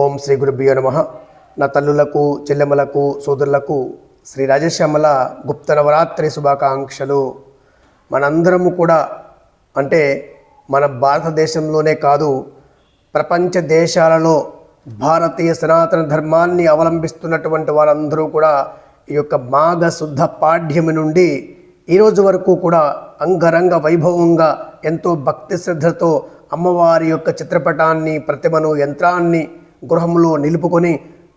ఓం శ్రీ గురుభ్యో నమ. నా తల్లులకు చెల్లెమ్మలకు సోదరులకు శ్రీ రాజశ్యామల గుప్త నవరాత్రి శుభాకాంక్షలు. మనందరము కూడా అంటే మన భారతదేశంలోనే కాదు ప్రపంచ దేశాలలో భారతీయ సనాతన ధర్మాన్ని అవలంబిస్తున్నటువంటి వారందరూ కూడా ఈ యొక్క మాఘ శుద్ధ పాఠ్యమి నుండి ఈరోజు వరకు కూడా అంగరంగ వైభవంగా ఎంతో భక్తి శ్రద్ధతో అమ్మవారి యొక్క చిత్రపటాన్ని ప్రతిమను యంత్రాన్ని గృహంలో నిలుపుకొని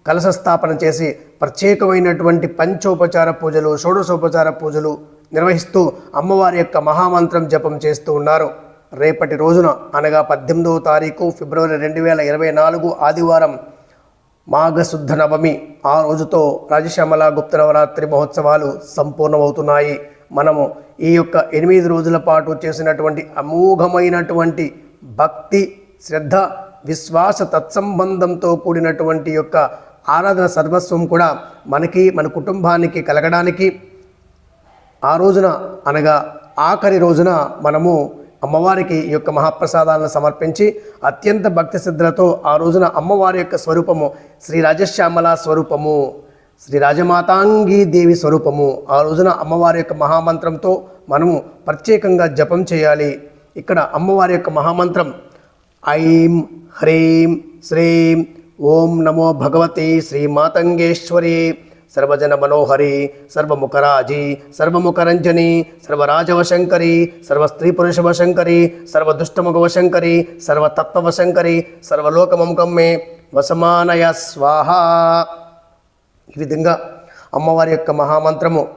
కలశ స్థాపన చేసి ప్రత్యేకమైనటువంటి పంచోపచార పూజలు షోడశోపచార పూజలు నిర్వహిస్తూ అమ్మవారి యొక్క మహామంత్రం జపం చేస్తూ ఉన్నారు. రేపటి రోజున అనగా పద్దెనిమిదవ తారీఖు ఫిబ్రవరి రెండు వేల ఇరవై నాలుగు ఆదివారం మాఘశుద్ధ నవమి. ఆ రోజుతో రాజశ్యామల గుప్త నవరాత్రి మహోత్సవాలు సంపూర్ణమవుతున్నాయి. మనము ఈ యొక్క ఎనిమిది రోజుల పాటు చేసినటువంటి అమోఘమైనటువంటి భక్తి శ్రద్ధ విశ్వాస తత్సంబంధంతో కూడినటువంటి యొక్క ఆరాధన సర్వస్వం కూడా మనకి మన కుటుంబానికి కలగడానికి ఆ రోజున అనగా ఆఖరి రోజున మనము అమ్మవారికి ఈ యొక్క మహాప్రసాదాలను సమర్పించి అత్యంత భక్తి శ్రద్ధలతో ఆ రోజున అమ్మవారి యొక్క స్వరూపము శ్రీ రాజశ్యామల స్వరూపము శ్రీ రాజమాతాంగి దేవి స్వరూపము ఆ రోజున అమ్మవారి యొక్క మహామంత్రంతో మనము ప్రత్యేకంగా జపం చేయాలి. ఇక్కడ అమ్మవారి యొక్క మహామంత్రం ఐం హ్రీం శ్రీం ఓం నమో భగవతి శ్రీ మాతంగేశ్వరి సర్వజన మనోహరి సర్వముఖరాజి సర్వముఖరంజని సర్వరాజవశంకరి సర్వస్త్రీ పురుషవశంకరి సర్వదుష్టముఖవశంకరి సర్వతత్వవశంకరి సర్వలోకమముఖమ్మే వసమానయ స్వాహ ఈ విధంగా అమ్మవారి యొక్క మహామంత్రము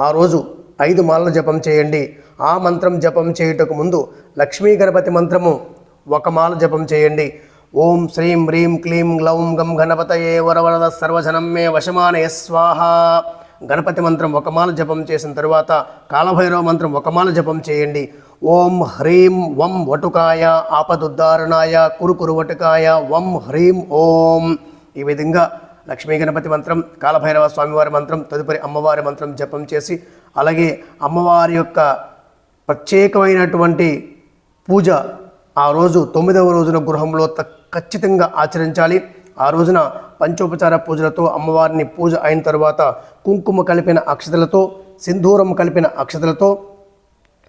ఆ రోజు ఐదు మాలలు జపం చేయండి. ఆ మంత్రం జపం చేయుటకు ముందు లక్ష్మీ గణపతి మంత్రము ఒక మాల జపం చేయండి. ఓం శ్రీం హ్రీం క్లీం గ్లౌం గం గణపతయే వరవరద సర్వజనం మే వశమానయ స్వాహ. గణపతి మంత్రం ఒక మాల జపం చేసిన తరువాత కాలభైరవ మంత్రం ఒక మాల జపం చేయండి. ఓం హ్రీం వం వటుకాయ ఆపదుద్ధారణాయ కురుకురు వటుకాయ వం హ్రీం ఓం. ఈ విధంగా లక్ష్మీ గణపతి మంత్రం కాలభైరవ స్వామివారి మంత్రం తదుపరి అమ్మవారి మంత్రం జపం చేసి అలాగే అమ్మవారి యొక్క ప్రత్యేకమైనటువంటి పూజ ఆ రోజు తొమ్మిదవ రోజున గృహంలో త- ఖచ్చితంగా ఆచరించాలి. ఆ రోజున పంచోపచార పూజలతో అమ్మవారిని పూజ అయిన తర్వాత కుంకుమ కలిపిన అక్షతలతో సింధూరం కలిపిన అక్షతలతో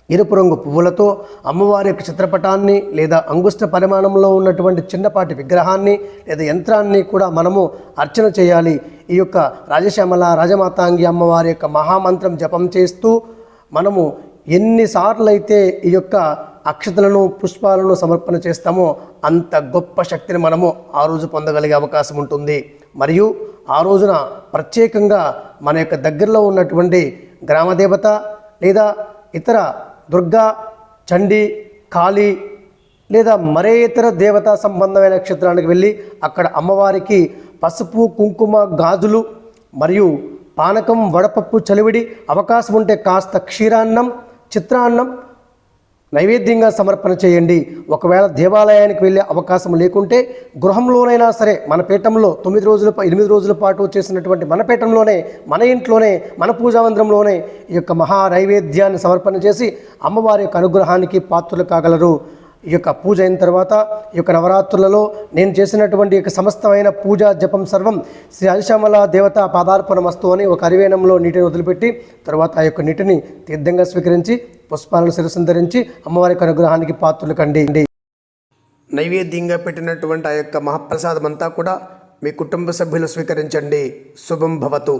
ఎరుపు రంగు పువ్వులతో అమ్మవారి యొక్క చిత్రపటాన్ని లేదా అంగుష్ట పరిమాణంలో ఉన్నటువంటి చిన్నపాటి విగ్రహాన్ని లేదా యంత్రాన్ని కూడా మనము అర్చన చేయాలి. ఈ యొక్క రాజశ్యామల రాజమాతాంగి అమ్మవారి యొక్క మహామంత్రం జపం చేస్తూ మనము ఎన్నిసార్లు అయితే ఈ యొక్క అక్షతలను పుష్పాలను సమర్పణ చేస్తామో అంత గొప్ప శక్తిని మనము ఆ రోజు పొందగలిగే అవకాశం ఉంటుంది. మరియు ఆ రోజున ప్రత్యేకంగా మన యొక్క దగ్గరలో ఉన్నటువంటి గ్రామదేవత లేదా ఇతర దుర్గా చండి కాళీ లేదా మరే ఇతర దేవతా సంబంధమైన నక్షత్రానికి వెళ్ళి అక్కడ అమ్మవారికి పసుపు కుంకుమ గాజులు మరియు పానకం వడపప్పు చలివిడి అవకాశం ఉంటే కాస్త క్షీరాన్నం చిత్రాన్నం నైవేద్యంగా సమర్పణ చేయండి. ఒకవేళ దేవాలయానికి వెళ్ళే అవకాశం లేకుంటే గృహంలోనైనా సరే మన పీఠంలో తొమ్మిది రోజుల ఎనిమిది రోజుల పాటు చేసినటువంటి మన పీఠంలోనే మన ఇంట్లోనే మన పూజామందిరంలోనే ఈ యొక్క మహా నైవేద్యాన్ని సమర్పణ చేసి అమ్మవారి యొక్క అనుగ్రహానికి పాత్రలు కాగలరు. ఈ యొక్క పూజ అయిన తర్వాత ఈ యొక్క నవరాత్రులలో నేను చేసినటువంటి యొక్క సమస్తమైన పూజ జపం సర్వం శ్రీ అరిశామల దేవత పాదార్పణమస్తు అని ఒక అరివేణంలో నీటిని వదిలిపెట్టి తర్వాత ఆ యొక్క నీటిని తీర్థంగా స్వీకరించి పుష్పాలను శిరసంధరించి అమ్మవారికి అమ్మవారి యొక్క అనుగ్రహానికి పాత్రలు కండి. నైవేద్యంగా పెట్టినటువంటి ఆ యొక్క మహాప్రసాదం అంతా కూడా మీ కుటుంబ సభ్యులు స్వీకరించండి. శుభం భవతు.